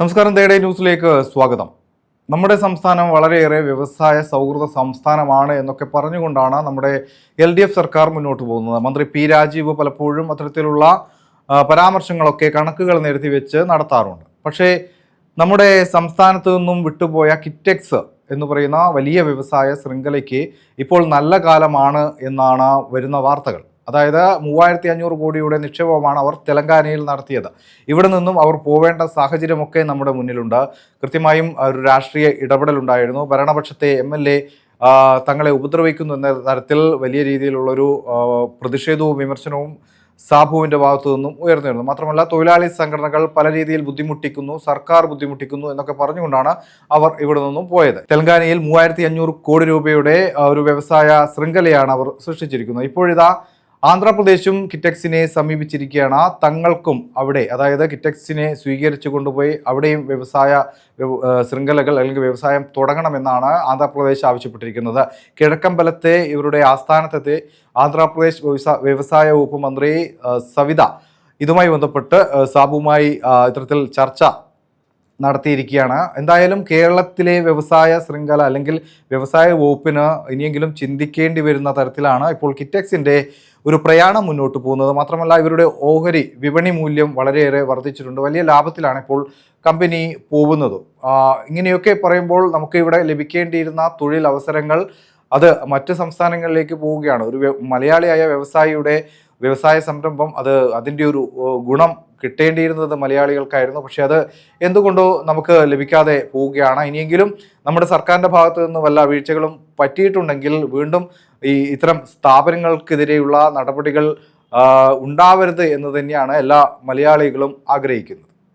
നമസ്കാരം തേടേ ന്യൂസിലേക്ക് സ്വാഗതം. നമ്മുടെ സംസ്ഥാനം വളരെയേറെ വ്യവസായ സൗഹൃദ സംസ്ഥാനമാണ് എന്നൊക്കെ പറഞ്ഞുകൊണ്ടാണ് നമ്മുടെ എൽ ഡി എഫ് സർക്കാർ മുന്നോട്ട് പോകുന്നത്. മന്ത്രി പി രാജീവ് പലപ്പോഴും അത്തരത്തിലുള്ള പരാമർശങ്ങളൊക്കെ കണക്കുകൾ നിരത്തി വെച്ച് നടത്താറുണ്ട്. പക്ഷേ നമ്മുടെ സംസ്ഥാനത്തു നിന്നും വിട്ടുപോയ കിറ്റെക്സ് എന്ന് പറയുന്ന വലിയ വ്യവസായ ശൃംഖലയ്ക്ക് ഇപ്പോൾ നല്ല കാലമാണ് എന്നാണ് വരുന്ന വാർത്തകൾ. അതായത് മൂവായിരത്തി അഞ്ഞൂറ് കോടിയുടെ നിക്ഷേപമാണ് അവർ തെലങ്കാനയിൽ നടത്തിയത്. ഇവിടെ നിന്നും അവർ പോവേണ്ട സാഹചര്യമൊക്കെ നമ്മുടെ മുന്നിലുണ്ട്. കൃത്യമായും ഒരു രാഷ്ട്രീയ ഇടപെടലുണ്ടായിരുന്നു. ഭരണപക്ഷത്തെ എം എൽ എ തങ്ങളെ ഉപദ്രവിക്കുന്നു എന്ന തരത്തിൽ വലിയ രീതിയിലുള്ളൊരു പ്രതിഷേധവും വിമർശനവും സാഭുവിന്റെ ഭാഗത്തു നിന്നും ഉയർന്നിരുന്നു. മാത്രമല്ല തൊഴിലാളി സംഘടനകൾ പല രീതിയിൽ ബുദ്ധിമുട്ടിക്കുന്നു സർക്കാർ ബുദ്ധിമുട്ടിക്കുന്നു എന്നൊക്കെ പറഞ്ഞുകൊണ്ടാണ് അവർ ഇവിടെ നിന്നും പോയത്. തെലങ്കാനയിൽ മൂവായിരത്തി കോടി രൂപയുടെ ഒരു വ്യവസായ ശൃംഖലയാണ് അവർ സൃഷ്ടിച്ചിരിക്കുന്നത്. ഇപ്പോഴിതാ ആന്ധ്രാപ്രദേശും കിറ്റക്സിനെ സമീപിച്ചിരിക്കുകയാണ്. തങ്ങൾക്കും അവിടെ അതായത് കിറ്റക്സിനെ സ്വീകരിച്ചു കൊണ്ടുപോയി അവിടെയും വ്യവസായ വ്യവ- ശൃംഖലകൾ അല്ലെങ്കിൽ വ്യവസായം തുടങ്ങണമെന്നാണ് ആന്ധ്രാപ്രദേശ് ആവശ്യപ്പെട്ടിരിക്കുന്നത്. കിഴക്കമ്പലത്തെ ഇവരുടെ ആസ്ഥാനത്തെ ആന്ധ്രാപ്രദേശ് വ്യവസായ വകുപ്പ് മന്ത്രി സവിത. ഇതുമായി ബന്ധപ്പെട്ട് സാബുമായി ഇത്തരത്തിൽ ചർച്ച നടത്തിയിരിക്കുകയാണ്. എന്തായാലും കേരളത്തിലെ വ്യവസായ ശൃംഖല അല്ലെങ്കിൽ വ്യവസായ വകുപ്പിന് ഇനിയെങ്കിലും ചിന്തിക്കേണ്ടി വരുന്ന തരത്തിലാണ് ഇപ്പോൾ കിറ്റക്സിന്റെ ഒരു പ്രയാണം മുന്നോട്ട് പോകുന്നത്. മാത്രമല്ല ഇവരുടെ ഓഹരി വിപണി മൂല്യം വളരെയേറെ വർദ്ധിച്ചിട്ടുണ്ട്. വലിയ ലാഭത്തിലാണ് ഇപ്പോൾ കമ്പനി പോകുന്നത്. ഇങ്ങനെയൊക്കെ പറയുമ്പോൾ നമുക്ക് ഇവിടെ ലഭിക്കേണ്ടിയിരുന്ന തൊഴിൽ അവസരങ്ങൾ അത് മറ്റ് സംസ്ഥാനങ്ങളിലേക്ക് പോവുകയാണ്. ഒരു മലയാളിയായ വ്യവസായിയുടെ വ്യവസായ സംരംഭം അത് അതിന്റെ ഒരു ഗുണം കിട്ടേണ്ടിയിരുന്നത് മലയാളികൾക്കായിരുന്നു. പക്ഷെ അത് എന്തുകൊണ്ടോ നമുക്ക് ലഭിക്കാതെ പോവുകയാണ്. ഇനിയെങ്കിലും നമ്മുടെ സർക്കാരിന്റെ ഭാഗത്തു നിന്ന് വല്ല വീഴ്ചകളും പറ്റിയിട്ടുണ്ടെങ്കിൽ വീണ്ടും ഈ ഇത്തരം സ്ഥാപനങ്ങൾക്കെതിരെയുള്ള നടപടികൾ ഉണ്ടാവരുത് എന്ന് തന്നെയാണ് എല്ലാ മലയാളികളും ആഗ്രഹിക്കുന്നത്.